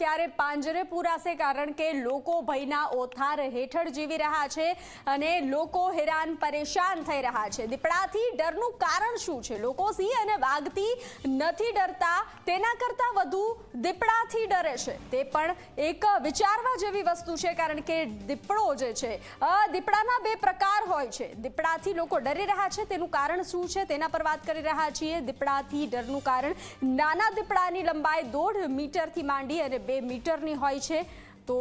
ક્યારે પાંજરે પૂરાશે કારણ કે લોકો ભયના ઓથાર હેઠળ જીવી રહ્યા છે અને લોકો હેરાન પરેશાન થઈ રહ્યા છે. દીપડાથી ડરનું કારણ શું છે? લોકો સિંહ અને વાઘથી નથી ડરતા, તેના કરતાં વધુ દીપડાથી ડરે છે. તે પણ એક વિચારવા જેવી વસ્તુ છે કારણ કે દીપડો જે છે દીપડાના બે પ્રકાર હોય છે. દીપડાથી લોકો ડરી રહ્યા છે, તેનું કારણ શું છે? તેના પર વાત કરી રહ્યા છીએ. દીપડાથી ડરનું કારણ, નાના દીપડાની લંબાઈ દોઢ મીટરથી માંડી અને બે મીટરની હોય છે. તો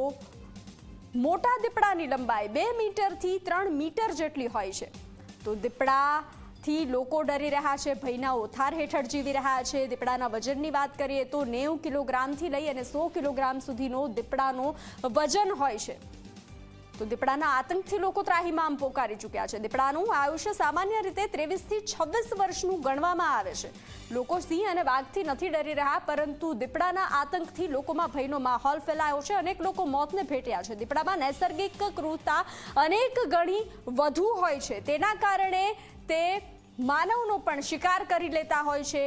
મોટા દીપડાની લંબાઈ બે મીટરથી ત્રણ મીટર જેટલી હોય છે. તો દીપડાથી લોકો ડરી રહ્યા છે, ભયના ઓથાર હેઠળ જીવી રહ્યા છે. દીપડાના વજનની વાત કરીએ તો નેવું કિલોગ્રામથી લઈ અને સો કિલોગ્રામ સુધીનો દીપડાનો વજન હોય છે. તો દીપડાના આતંકથી લોકો ત્રાહીમામ પોકારી ચૂક્યા છે. દીપડાનું આયુષ્ય સામાન્ય રીતે ત્રેવીસથી છવ્વીસ વર્ષનું ગણવામાં આવે છે. લોકો સિંહ અને વાઘથી નથી ડરી રહ્યા, પરંતુ દીપડાના આતંકથી લોકોમાં ભયનો માહોલ ફેલાયો છે. અનેક લોકો મોતને ભેટ્યા છે. દીપડામાં નૈસર્ગિક ક્રૂરતા અનેક ગણી વધુ હોય છે. તેના કારણે તે માનવનો પણ શિકાર કરી લેતા હોય છે.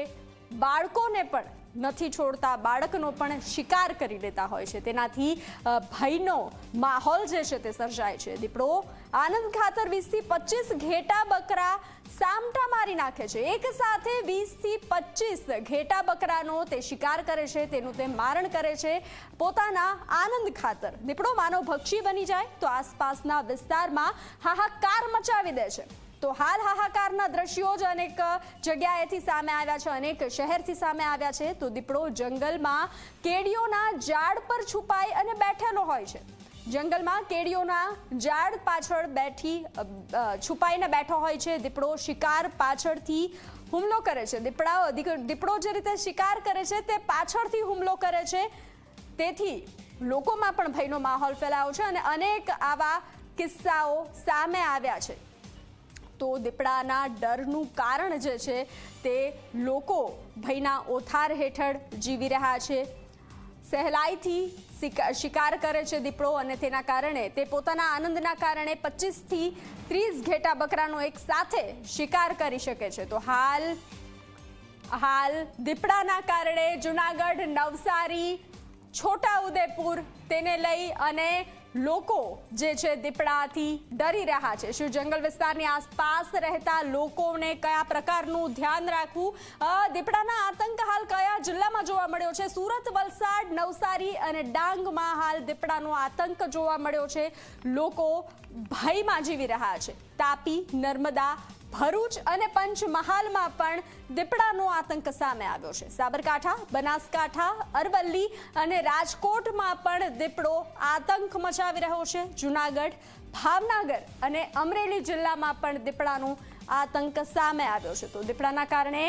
બાળકોને પણ નથી છોડતા, બાળકનો પણ શિકાર કરી લેતા હોય છે. તેનાથી ભયનો માહોલ જે છે તે સર્જાય છે. દીપડો આનંદ ખાતર વીસથી પચીસ ઘેટા બકરા સામટા મારી નાખે છે. એક સાથે વીસથી પચીસ ઘેટા બકરાનો તે શિકાર કરે છે, તેનું તે મારણ કરે છે. પોતાના આનંદ ખાતર. દીપડો માનવ ભક્ષી બની જાય તો આસપાસના વિસ્તારમાં હાહાકાર મચાવી દે છે. તો હાલ હાહાકારના દ્રશ્યો જ અનેક જગ્યાએથી સામે આવ્યા છે, અનેક શહેરથી સામે આવ્યા છે. તો દીપડો જંગલમાં કેડીઓના ઝાડ પર છુપાઈ અને બેઠેલો હોય છે. જંગલમાં કેડીઓના ઝાડ પાછળ બેઠી છુપાઈને બેઠો હોય છે. દીપડો શિકાર પાછળથી હુમલો કરે છે. દીપડાઓ દીપડો જે રીતે શિકાર કરે છે, તે પાછળથી હુમલો કરે છે. તેથી લોકોમાં પણ ભયનો માહોલ ફેલાયો છે અને અનેક આવા કિસ્સાઓ સામે આવ્યા છે. તો દીપડાના ડરનું કારણ જે છે તે લોકો ભયના ઓથાર હેઠળ જીવી રહ્યા છે. સહેલાઈથી શિકાર કરે છે દીપડો અને તેના કારણે તે પોતાના આનંદના કારણે પચીસથી ત્રીસ ઘેટા બકરાનો એક સાથે શિકાર કરી શકે છે. તો હાલ હાલ દીપડાના કારણે જુનાગઢ નવસારી, છોટાઉદેપુર તેને લઈ અને લોકો જે છે દીપડાથી ડરી રહ્યા છે. શું જંગલ વિસ્તારની આસપાસ રહેતા લોકોને કયા પ્રકારનું ધ્યાન રાખવું? દીપડાના આતંક હાલ કયા જિલ્લામાં જોવા મળ્યો છે? સુરત, વલસાડ, નવસારી અને ડાંગમાં હાલ દીપડાનો આતંક જોવા મળ્યો છે. લોકો ભયમાં જીવી રહ્યા છે. તાપી, નર્મદા ભરૂચ અને પંચમહાલમાં પણ દીપડાનો આતંક સામે આવ્યો છે. સાબરકાંઠા, બનાસકાંઠા, અરવલ્લી અને રાજકોટમાં પણ દીપડો આતંક મચાવી રહ્યો છે. જુનાગઢ, ભાવનગર અને અમરેલી જિલ્લામાં પણ દીપડાનો આતંક સામે આવ્યો છે. તો દીપડાના કારણે